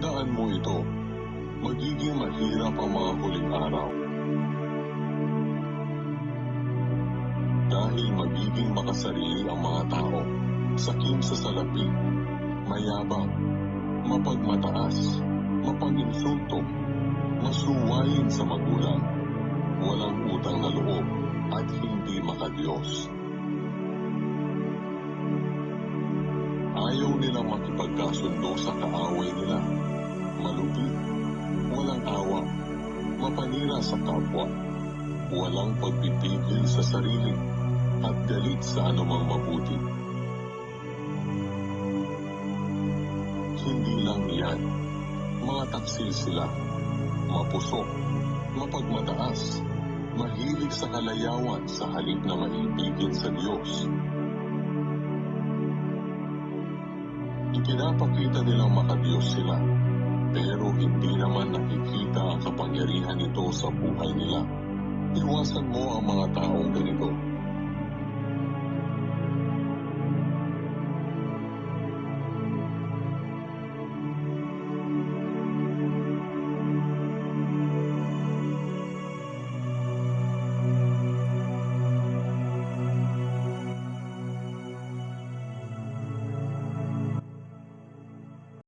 Tandaan mo ito, magiging mahirap ang mga huling araw. Dahil magiging makasarili ang mga tao, sakim sa salapi, mayabang, mapagmataas, mapag-insulto, masuwayin sa magulang, walang utang na loob, at hindi makadiyos. Ayaw nilang makipagkasundo sa kaaway nila. Malupit, walang awa, mapanira sa kapwa, walang pagpipigil sa sarili, at galit sa anumang mabuti. Hindi lang iyan, mga taksil sila, mapusok, mapagmataas, mahilig sa kalayawan sa halip na maibigin sa Diyos. Ipinapakita nilang makadiyos sila, pero hindi naman nakikita ang kapangyarihan nito sa buhay nila. Iwasan mo ang mga taong ganito